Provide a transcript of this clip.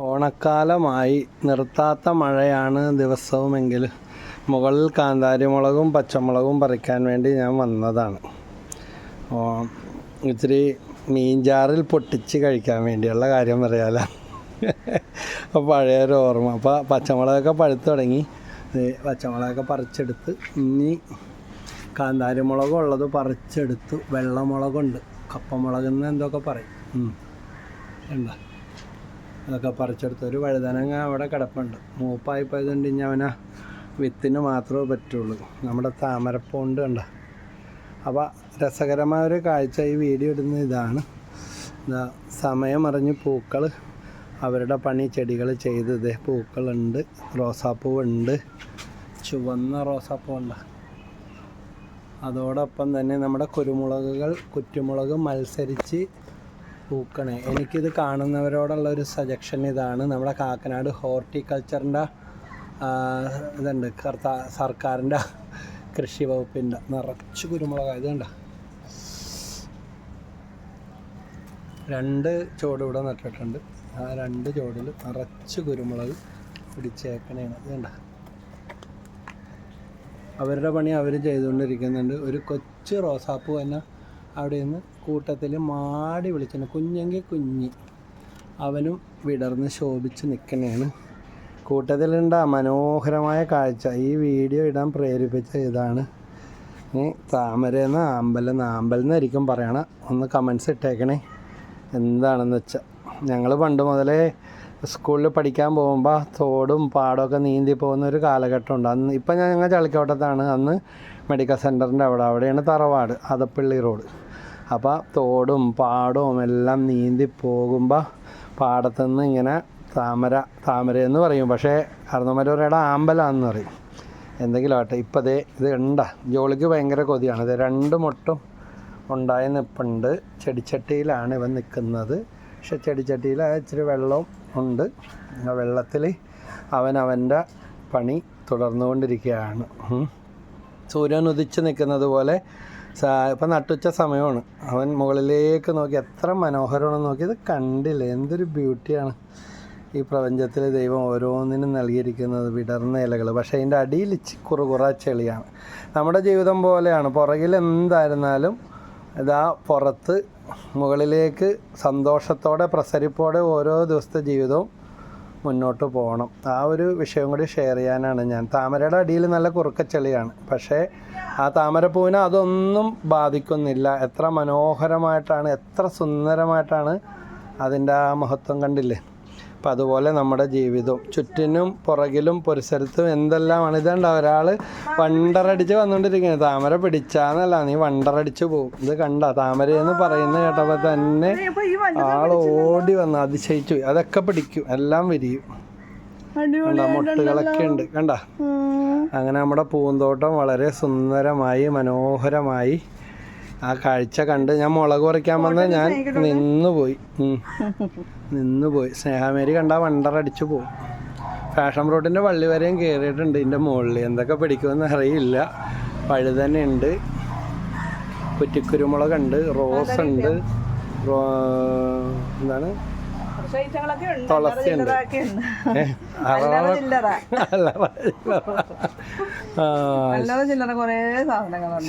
ഓണക്കാലമായി നിർത്താത്ത മഴയാണ് ദിവസവുമെങ്കിൽ മുകളിൽ കാന്താരിമുളകും പച്ചമുളകും പറിക്കാൻ വേണ്ടി ഞാൻ വന്നതാണ്. ഇച്ചിരി മീൻചാറിൽ പൊട്ടിച്ച് കഴിക്കാൻ വേണ്ടിയുള്ള കാര്യം പറയാല. അപ്പോൾ പഴയൊരു ഓർമ്മ. അപ്പോൾ പച്ചമുളകൊക്കെ പഴുത്തു തുടങ്ങി. പച്ചമുളകൊക്കെ പറിച്ചെടുത്ത്. ഇനി കാന്താരിമുളകും ഉള്ളത് പറിച്ചെടുത്തു വെള്ളമുളകുണ്ട്. കപ്പമുളകെന്ന് എന്തൊക്കെ പറയും. എന്താ? അതൊക്കെ പറിച്ചെടുത്ത് ഒരു വഴുതനങ്ങ അവിടെ കിടപ്പുണ്ട്. മൂപ്പായി പോയതുകൊണ്ട് ഇനി അവനെ വിത്തിന് മാത്രമേ പറ്റുള്ളൂ. നമ്മുടെ താമരപ്പൂണ്ട് കണ്ട. അപ്പോൾ രസകരമായ ഒരു കാഴ്ച ഈ വീഡിയോ ഇടുന്ന ഇതാണ്. എന്താ സമയം അറിഞ്ഞ് പൂക്കൾ അവരുടെ പണി ചെടികൾ ചെയ്ത് ഇതേ പൂക്കളുണ്ട് റോസാപ്പൂവുണ്ട് ചുവന്ന റോസാപ്പൂവുണ്ട്. അതോടൊപ്പം തന്നെ നമ്മുടെ കുരുമുളകുകൾ കുറ്റുമുളക് മത്സരിച്ച് പൂക്കണേ. എനിക്കിത് കാണുന്നവരോടുള്ള ഒരു സജഷൻ ഇതാണ്. നമ്മുടെ കാക്കനാട് ഹോർട്ടിക്കൾച്ചറിന്റെ ഇതുണ്ട്. കർത്താ സർക്കാരിന്റെ കൃഷി വകുപ്പിന്റെ നിറച്ച് കുരുമുളക്. ഇത് കണ്ട? രണ്ട് ചുവട് ഇവിടെ നട്ടിട്ടുണ്ട്. ആ രണ്ട് ചുവടിൽ നിറച്ച് കുരുമുളക് പിടിച്ചേക്കണേണ്. ഇത് കണ്ട? അവരുടെ പണി അവർ ചെയ്തുകൊണ്ടിരിക്കുന്നുണ്ട്. ഒരു കൊച്ചു റോസാപ്പൂ തന്നെ അവിടെ നിന്ന് കൂട്ടത്തിൽ മാടി വിളിച്ചിട്ടുണ്ട് കുഞ്ഞെങ്കിൽ കുഞ്ഞി. അവനും വിടർന്ന് ശോഭിച്ച് നിൽക്കണേണ്. കൂട്ടത്തിലുണ്ട മനോഹരമായ കാഴ്ച. ഈ വീഡിയോ ഇടാൻ പ്രേരിപ്പിച്ച ഇതാണ്. താമരയെന്ന് ആമ്പലെന്ന് ആമ്പലെന്നായിരിക്കും പറയണം. ഒന്ന് കമൻസ് ഇട്ടേക്കണേ. എന്താണെന്ന് വെച്ചാൽ ഞങ്ങൾ പണ്ട് മുതലേ സ്കൂളിൽ പഠിക്കാൻ പോകുമ്പോൾ തോടും പാടമൊക്കെ നീന്തി പോകുന്ന ഒരു കാലഘട്ടമുണ്ട് അന്ന് ഇപ്പം ഞങ്ങൾ ചളിക്കോട്ടത്താണ്. അന്ന് മെഡിക്കൽ സെന്ററിന്റെ അവിടെ അവിടെയാണ് തറവാട് അതപ്പള്ളി റോഡ് അപ്പോൾ തോടും പാടവും എല്ലാം നീന്തി പോകുമ്പോൾ പാടത്തുനിന്ന് ഇങ്ങനെ താമര താമര എന്ന് പറയും. പക്ഷേ കർണമരയുടെ ആമ്പലാന്ന് പറയും. എന്തെങ്കിലും ആട്ടെ ഇപ്പം ദേ ഇത് ഉണ്ട ജോളിക്ക് ഭയങ്കര കൊതിയാണ്. ഇത് രണ്ട് മുട്ടും ഉണ്ടായി നിൽപ്പുണ്ട് ചെടിച്ചട്ടിയിലാണ് ഇവൻ നിൽക്കുന്നത് പക്ഷെ ചെടിച്ചട്ടിയിൽ ഇച്ചിരി വെള്ളവും ഉണ്ട്. ആ വെള്ളത്തിൽ അവൻ അവന്റെ പണി തുടർന്നുകൊണ്ടിരിക്കുകയാണ്. സൂര്യൻ ഉദിച്ച് നിൽക്കുന്നത് പോലെ ഇപ്പം നട്ടുച്ച സമയമാണ്. അവൻ മുകളിലേക്ക് നോക്കി എത്ര മനോഹരമാണെന്ന് നോക്കി ഇത് കണ്ടില്ലേ? എന്തൊരു ബ്യൂട്ടിയാണ് ഈ പ്രപഞ്ചത്തിൽ ദൈവം ഓരോന്നിനും നൽകിയിരിക്കുന്നത് വിടർന്ന ഇലകൾ പക്ഷേ അതിന്റെ അടിയിൽ കുറുകുറ ചെളിയാണ്. നമ്മുടെ ജീവിതം പോലെയാണ്. പുറകിൽ എന്തായിരുന്നാലും ഇതാ പുറത്ത് മുകളിലേക്ക് സന്തോഷത്തോടെ പ്രസരിപ്പോടെ ഓരോ ദിവസത്തെ ജീവിതവും മുന്നോട്ട് പോകണം. ആ ഒരു വിഷയം കൂടി ഷെയർ ചെയ്യാനാണ് ഞാൻ. താമരയുടെ അടിയിൽ നല്ല കുറുക്കച്ചെളിയാണ്. പക്ഷേ ആ താമരപ്പൂവിനെ അതൊന്നും ബാധിക്കുന്നില്ല. എത്ര മനോഹരമായിട്ടാണ് എത്ര സുന്ദരമായിട്ടാണ് അതിന്റെ ആ മഹത്വം കണ്ടില്ലേ? അപ്പം അതുപോലെ നമ്മുടെ ജീവിതവും ചുറ്റിനും പുറകിലും പരിസരത്തും എന്തെല്ലാമാണ്. ഇതുണ്ട് ഒരാൾ വണ്ടറടിച്ച് വന്നുകൊണ്ടിരിക്കുന്നത് താമര പിടിച്ചാന്നല്ല നീ വണ്ടറടിച്ച് പോകും ഇത് കണ്ട? താമര എന്ന് പറയുന്ന കേട്ടപ്പോൾ തന്നെ ആൾ ഓടി വന്ന് അതിശയിച്ചു പോയി. അതൊക്കെ പിടിക്കും. എല്ലാം വിരിയും. കണ്ട മുട്ടുകളൊക്കെ ഉണ്ട്. കണ്ട? അങ്ങനെ നമ്മുടെ പൂന്തോട്ടം വളരെ സുന്ദരമായി മനോഹരമായി ആ കാഴ്ച കണ്ട് ഞാൻ മുളക് പറിക്കാൻ വന്ന ഞാൻ നിന്നുപോയി. പോയി നിന്നുപോയി. സ്നേഹാമേരി കണ്ട വണ്ടറടിച്ചു പോകും ഫാഷൻ റോഡിന്റെ വള്ളി വരെയും കേറിയിട്ടുണ്ട് ഇതിന്റെ മുകളിൽ. എന്തൊക്കെ പിടിക്കുമെന്ന് അറിയില്ല. പഴു കുറ്റിക്കുരുമുളകുണ്ട് റോസ് ഉണ്ട്. കുറ്റിക്കുരുമുളക് എന്താണ്? തുളസി ഉണ്ട്. എന്താണ് തുളസിയുണ്ട് ചില്ലറ കുറേ സാധനങ്ങളുണ്ട്